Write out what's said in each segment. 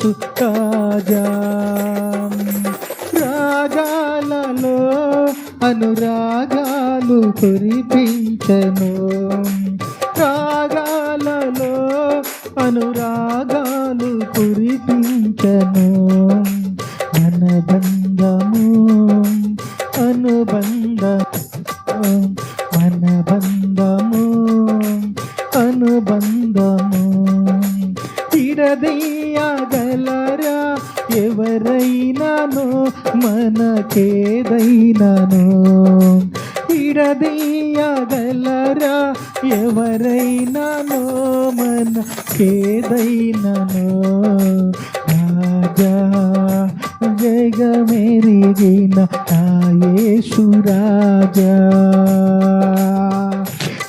యేసు రాజా రాగాలలో అనురాగాలు కురిపించను. రాగాలలో అనురాగా తిరదీయగలరా ఎవరైనాను మనకేదైనాను. తిరదీయగలరా ఎవరైనాను మనకేదైనాను. రాజా జగమెరిగిన యేసు రాజా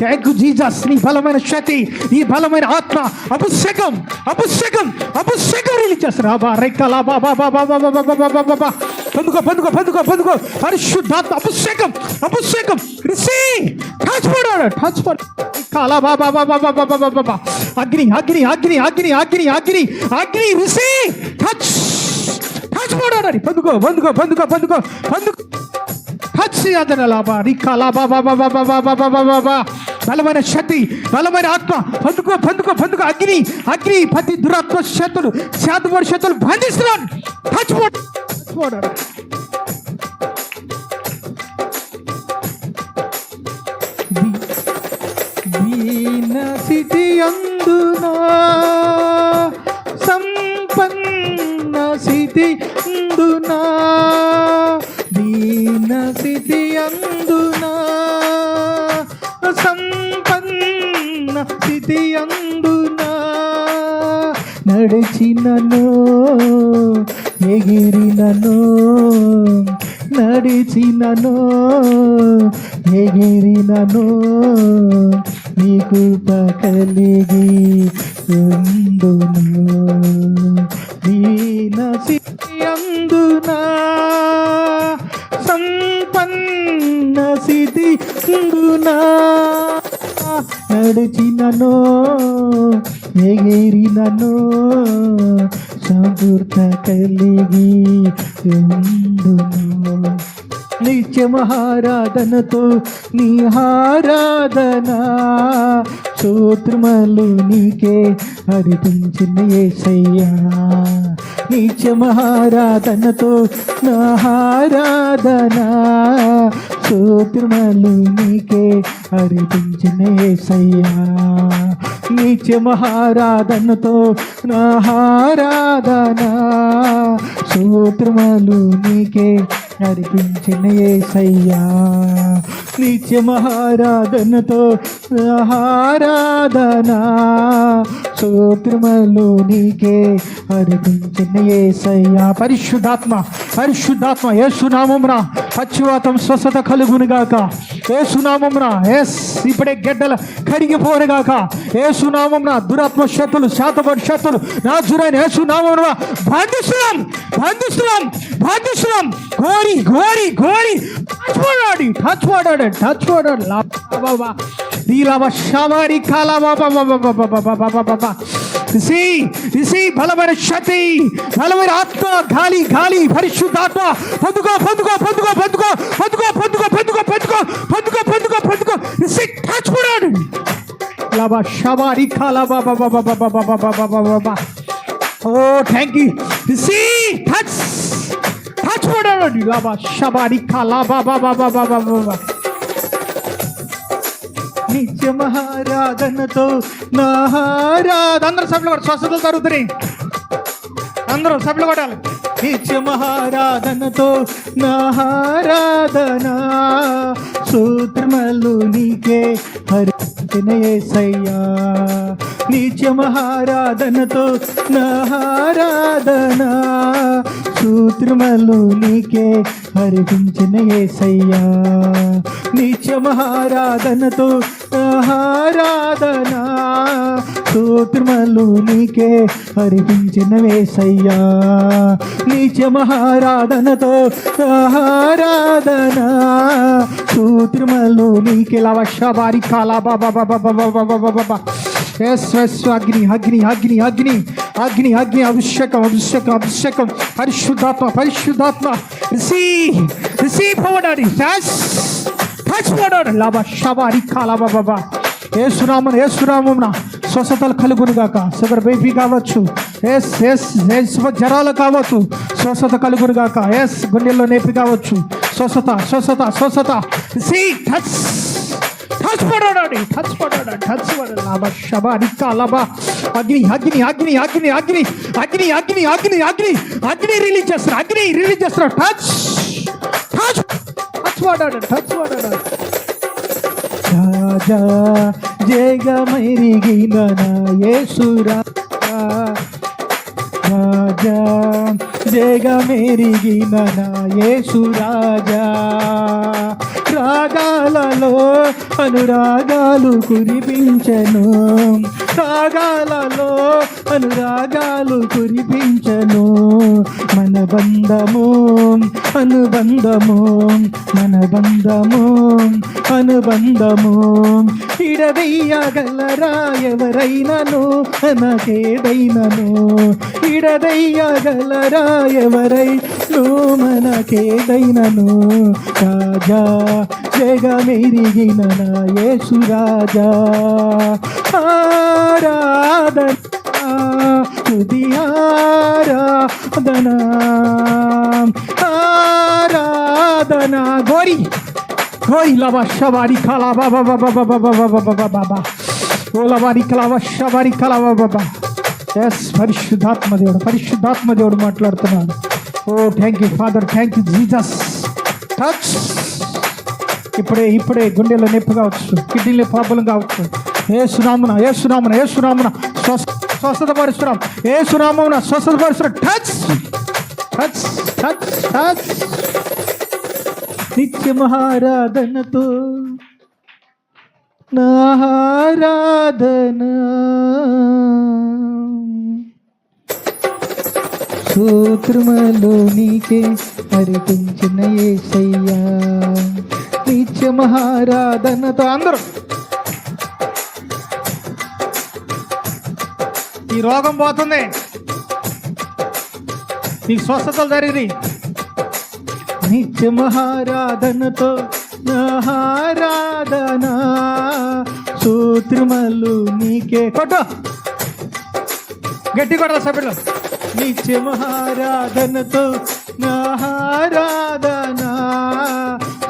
థ్యాంక్ యూ జీజస్ నీ బలమైన శక్తి నీ బలమైన ఆత్మ అభిషేకం అభిషేకం అభిషేకం రిలీజ్ చేస్తారు బాబా రెక్కలా బాబా బాబా బాబా బాబా బాబా బాబా పొందుకో పొందుకో పొందుకో పొందుకో పరిశుద్ధాత్మ అభిషేకం అభిషేకం రిసీవ్ టచ్ పడాడు టచ్ పడ కాలా బాబా బాబా బాబా బాబా బాబా అగ్ని అగ్ని అగ్ని అగ్ని అగ్ని అగ్ని అగ్ని రిసీవ్ టచ్ టచ్ పడాడు పొందుకో పొందుకో పొందుకో పొందుకో పొందుకో టచ్ అదన లాభ రికా లాభ బాబా బాబా బాబా బాబా బాబా బలమైన శక్తి బలమైన ఆత్మ. పొందుకో పొందుకో పొందుకో. అగ్ని అగ్ని ప్రతి దురాత్మ శత్రులు శాతపడి శత్రులు బంధిస్తున్నాను చచ్చిపోడు. చచ్చిపోడు. స్థితి అందునా? సంపన్న స్థితి అందునా? దీన స్థితి అందునా? సంపన్న స్థితి అందునా నడిచినను ఎగిరినను నడిచినను ఎగిరినను నీకు కలిగి ఉందును దీన స్థితి అందునా స్థితి ఉండునా నడిచినను ఎగిరినను సమృద్ధ కలిగి ఉండును. నిత్యమహారాధనతో నీ ఆరాధన? సూత్రమలు నీకే అర్పించిన ఏసయ్యా. నిత్యమహారాధనతో నా ఆరాధన? చూపిరుణాలు నీకే అరిపించిన సయ్యా. నీచ మహారాధనతో నా హారాధనా సూత్రములు నీకే నడిపించిన ఏసయ్యా నిత్యమహారాధనతో ఆరాధనా. సూత్రములు నీకే అర్పించిన ఏసయ్యా పరిశుద్ధాత్మ పరిశుద్ధాత్మ యేసునామం రా పశ్చివాతం స్వస్థత కలుగునుగాక. ఏసునామమున ఎస్ ఇప్పుడే గెడ్డల కడిగిపోరుగాక ఏసునామమున దురాత్మ శక్తులు శాతపడి శక్తులు నా జురైన ఏసునామమున బంధిస్తున్నాం బంధిస్తున్నాం బంధిస్తున్నాం. గోరి గోరి గోరి టచ్ వాడాడు టచ్ వాడాడు టచ్ పడాడు బాబా దీలాబా షామారి కాలా బాబా బాబా బాబా బాబా బాబా బాబా రిసి రిసి బలమైన శక్తి బలమైన ఆత్మ గాలి గాలి పరిశుద్ధాత్మ పొందుకో పొందుకో పొందుకో పొందుకో పొందుకో పొందుకో పొందుకో పొందుకో పొందుకో పొందుకో పొందుకో రిసి టచ్ పడాడు లాబా షామారి కాలా బాబా బాబా బాబా బాబా బాబా బాబా బాబా ఓ థ్యాంక్ యూ రిసి టచ్ టచ్ పడాడు లాబా షామారి కాలా బాబా బాబా బాబా బాబా నిత్య మహారాధనతో నారాధ అందరూ సభ్యులు కూడా స్వస్థతలు జరుగుతున్నాయి అందరూ సభ్యులు కొట్టాలి. నిత్య మహారాధనతో నారాధన సూత్రమలు నీకే హరిసయ్యా నిత్యమహారాధనతో నారాధనా సూత్రమలు నీకే హరిపించిన ఏసయ్యా. నిత్యమహారాధనతో నారాధనా ఆరాధన సూత్రమలు నీకే హరిపించిన వేసయ్యా. నిత్య మహారాధనతో ఆరాధన. సూత్రమలు నీకే లవశ బారి కాలా బాబా బాబా బాబా బాబా బాబా ఎస్ ఎస్ అగ్ని అగ్ని అగ్ని అగ్ని అగ్ని అగ్ని అభిషేకం అభిషేకం అభిషేకం. పరిశుద్ధాత్మ పరిశుద్ధాత్మ. రిసీ రిసీ పవడాడి ఎస్ టచ్ పవడాడు లాభ షబా రిఖా లాభ బాబా ఏ సునామం ఏ సునామం స్వస్థతలు కలుగును గాక. షుగర్ బేబీ కావచ్చు. ఎస్ ఎస్ ఎస్ జ్వరాలు కావచ్చు. స్వస్థత కలుగును గాక. ఎస్ గుండెల్లో నేపి కావచ్చు. స్వస్థత స్వస్థత స్వస్థత. సి టచ్ టచ్ పడాడు టచ్ పడాడు టచ్ పడాడు లాభ శబ రిక్క లాభ. అగ్ని అగ్ని అగ్ని అగ్ని అగ్ని అగ్ని అగ్ని అగ్ని అగ్ని అగ్ని రిలీజ్ చేస్తారు అగ్ని రిలీజ్ చేస్తారు టచ్ టచ్ టచ్ పడాడు టచ్ పడాడు రాజా జగమెరిగిన యేసురా. రాజా జగమెరిగిన యేసు రాజా రాగాలలో అనురాగాలు కురిపించను. రాగాలలో అనురాగాలు కురిపించను. మన బంధము అనుబంధము మన బంధము అనుబంధము. ఇడదయ్యగలరా ఎవరైనను మనకేదైనను. ఇడదయ్యగలరా ఎవరైను మనకేదైనను. రాజా జగమెరిగిన నా యేసు రాజా ఆరాధన తుది ఆరాధన ఆరాధన గోరి గోరి లవ శవారి కళ బాబా బాబా బాబా బాబా బాబా బాబా బాబా ఓ లవారి కళ శవారి కళ బాబా ఎస్ పరిశుద్ధాత్మ దేవుడు పరిశుద్ధాత్మ దేవుడు మాట్లాడుతున్నాడు ఓ thank you father thank you Jesus touch ఇప్పుడే ఇప్పుడే గుండెలో నొప్పి కావచ్చు కిడ్నీలో ప్రాబ్లం కావచ్చు ఏ సునామున ఏ సునామున ఏ సునామున స్వస్థ స్వస్థత పరుస్తున్నాం ఏ సునామం స్వస్థత పరుస్తున్నాం టచ్ టచ్ టచ్ టచ్ నిత్య మహారాధనతో నారాధన సూత్రములో నీకే అర్పించిన ఏసయ్యా. నిత్య మహారాధనతో అందరూ ఈ రోగం పోతుంది. నీకు స్వస్థతలు జరిగింది నిత్యమహారాధనతో ఆరాధన సూత్రములు నీకే కొట్టు. గట్టి కొట్టాలి సభ్యులు. నిత్యమహారాధనతో ఆరాధన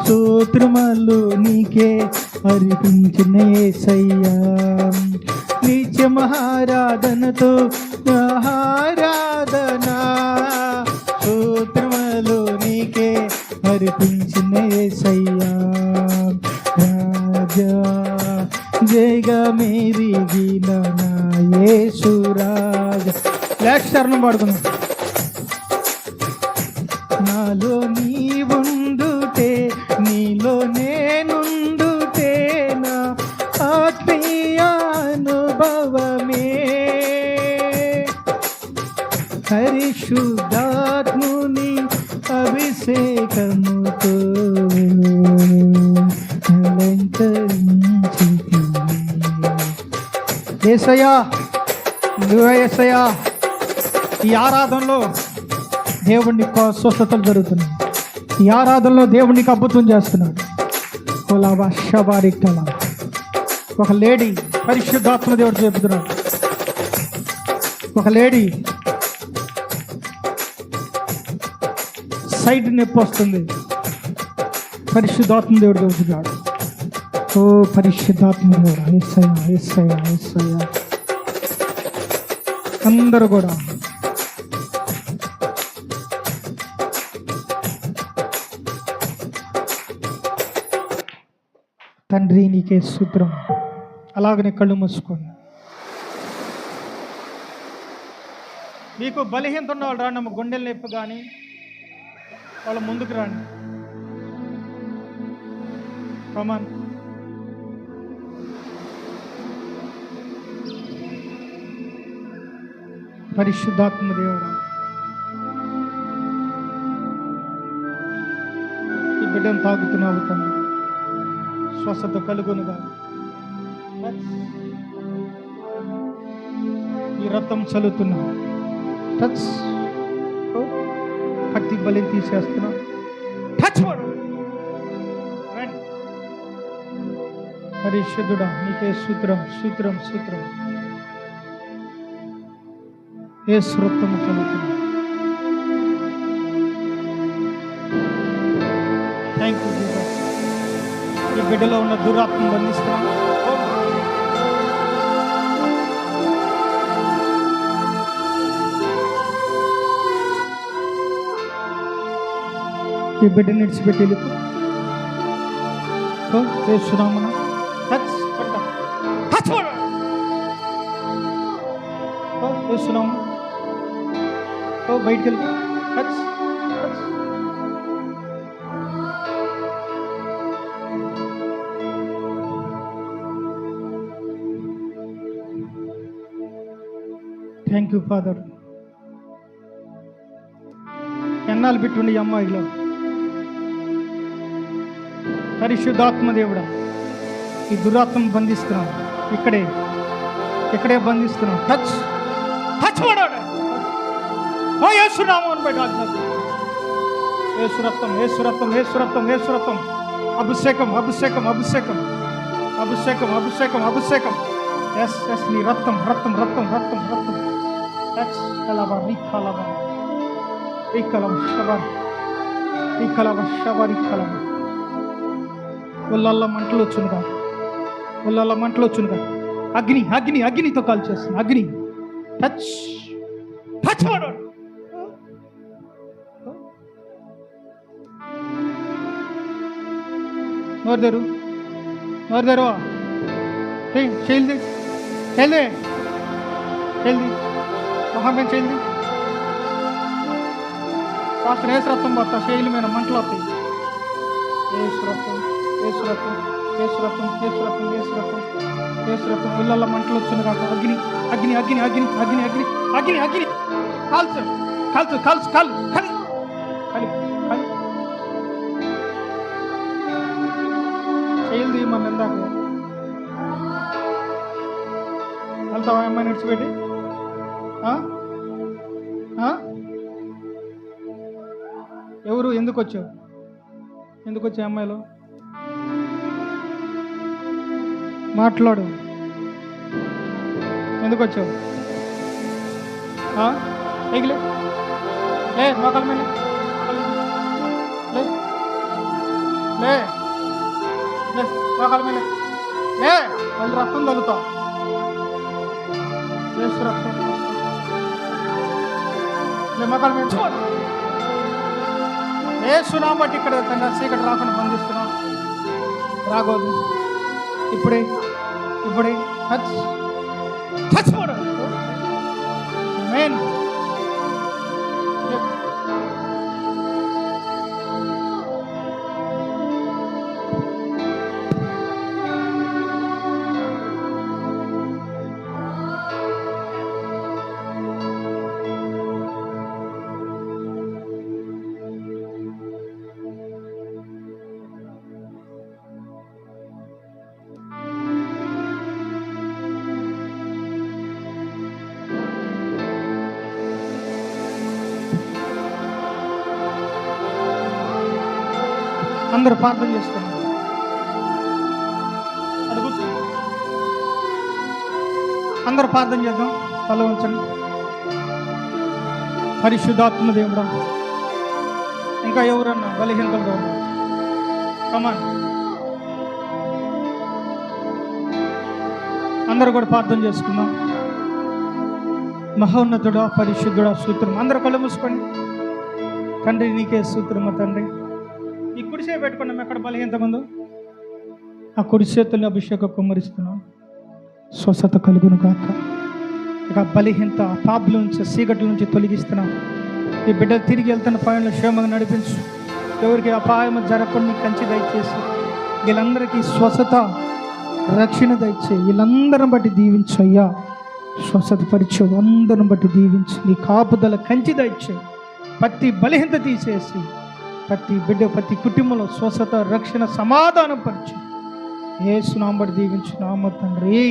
సూత్రములు నీకే అర్పించిన ఏసయ్యా నిత్య మహారాధనతో ఆరాధన సూత్రములు నీకే అర్పించిన ఏసయ్యా రాజా జయగా మెరిగిన నా యేసురాజ లాస్ట్ చరణం పాడుకుందాం. నాలో ఆత్మీయానుభవమే పరిశుద్ధాత్ముని అభిషేకముతో అలంకరించి ఏసయ్యా నువ్వేసయ్యా ఈ ఆరాధనలో దేవుని స్వస్థతలు జరుగుతున్నాయి. ఈ ఆరాధనలో దేవునికి అద్భుతం చేస్తున్నాడు. కొలాబా షబారిక్ కళ ఒక లేడీ పరిశుద్ధాత్మ దేవుడు చెబుతున్నాడు. ఒక లేడీ సైడ్ నొప్పి వస్తుంది. పరిశుద్ధాత్మ దేవుడు చెబుతున్నాడు. ఓ పరిశుద్ధాత్మ దేవుడు ఎస్ఐయా ఎస్ఐయా ఎస్ఐయా అందరూ కూడా తండ్రి నీకే సూత్రం అలాగనే కళ్ళు మూసుకోండి. మీకు బలహీనత ఉన్న వాళ్ళు రాండి అమ్మ గుండెల నొప్పి కానీ వాళ్ళు ముందుకు రండి కమాన్ పరిశుద్ధాత్మ దేవుడా ఈ బిడ్డను తాగుతున్నావు తండ్రి. స్వస్థత కలుగునుగా ఈ రక్తం చల్లుతున్నా టచ్. భక్తి కత్తి బలి తీసేస్తున్నా. టచ్ పరిశుద్ధుడా నీకే సూత్రం సూత్రం సూత్రం. ఏ రక్తము చదువుతున్నా థ్యాంక్ యూ ఈ బిడ్డలో ఉన్న దురాత్మ బంధిస్తున్నాను. ఈ బిడ్డని విడిచిపెట్టి వెళ్ళిపోయేశ్వరామన బయటికి థ్యాంక్ యూ ఫాదర్ ఎన్నాళ్ళు పెట్టుండి అమ్మాయిలో? పరిశుద్ధాత్మ దేవుడా ఈ దురాత్మ బంధిస్తున్నాం. ఇక్కడే ఇక్కడే బంధిస్తున్నాం. టచ్ టచ్ పడాడు ఓ యేసునామం అని బయట ఏసురత్వం ఏసురత్వం ఏసురత్వం ఏసురత్వం అభిషేకం అభిషేకం అభిషేకం. అభిషేకం అభిషేకం అభిషేకం. ఎస్ ఎస్ నీ రక్తం రక్తం రక్తం రక్తం రక్తం. టచ్ కలబా రీ కలబా రీ కలబ షబా రీ కలబ షబా రీ కలబా ఒళ్ళల్లో మంటలు వచ్చునుగా. ఒళ్ళల్లో మంటలు వచ్చునుగా. అగ్ని అగ్ని అగ్నితో కాల్ చేస్తుంది. అగ్ని. టచ్. టచ్ వాడు నోరుదేరు. నోరుదేరు. చేయింది చేయింది చేయింది మొహం చేయింది కాస్త రేసరత్వం పడతా శైలి మీద మంటలు వస్తాయి. ఏసురత్వం ఏసురత్వం ఏసురత్వం ఏసురత్వం ఏసురత్వం ఏసురత్వం ఇళ్ళల్లో మంటలు వచ్చిన కాక అగ్ని అగ్ని అగ్ని అగ్ని అగ్ని అగ్ని అగ్ని అగ్ని. కాల్చు కాల్చు కాల్చు కాలు కలి కలి. కలి చేయాలి మన ఇందాక. వెళ్తావా అమ్మాయి నడిచిపెట్టి ఎవరు? ఎందుకు వచ్చావు? ఎందుకు వచ్చావు అమ్మాయిలు? మాట్లాడు. ఎందుకు వచ్చావు ఎగిలే. లే మొక్కల మీద. లే. లే. లే మోకాల మీద. లే వాళ్ళు రక్తం తగ్గుతాం వేసు రక్తం. లే మొక్కల మీద. చూడు. వేస్తున్నాం బట్టి ఇక్కడ తండ్రి చీకటి రాకుండా బంధిస్తున్నాం రాగోదు ఇప్పుడే ఇప్పుడే టచ్ టచ్ మెయిన్ అందరూ ప్రార్థన చేసుకున్నారు అందరు అందరూ ప్రార్థన చేద్దాం. తల ఉంచండి పరిశుద్ధాత్మ దేవుడా ఇంకా ఎవరన్నా బలహీనతలు కమాన్ అందరూ కూడా ప్రార్థన చేసుకుందాం. మహోన్నతుడా పరిశుద్ధుడా సూత్రం అందరూ కళ్ళు మూసుకోండి. తండ్రి నీకే సూత్రమా తండ్రి. ఈ కుడిసే పెట్టుకున్నాం. ఎక్కడ బలహీనత ముందు ఆ కుడి చేతుల్ని అభిషేక కుమ్మరిస్తున్నాం. స్వస్థత కలుగును కాక ఇక బలహీనత పాపుల నుంచి సీగట్ల నుంచి తొలగిస్తున్నాం. ఈ బిడ్డ తిరిగి వెళ్తున్న పాయంలో క్షేమంగా నడిపించు. ఎవరికి అపాయం జరగకుండా కంచి దయచేసి వీళ్ళందరికీ స్వస్థత రక్షణ దయచే వీళ్ళందరం బట్టి దీవించు అయ్యా. స్వస్థత పరిచయం అందరం బట్టి దీవించు. నీ కాపుదల కంచి దయచే ప్రతి బలహీనత తీసేసి ప్రతి బిడ్డ ప్రతి కుటుంబంలో స్వస్థత రక్షణ సమాధానం పరచు. ఏ సునాంబడి దీవించు నామ తండ్రి.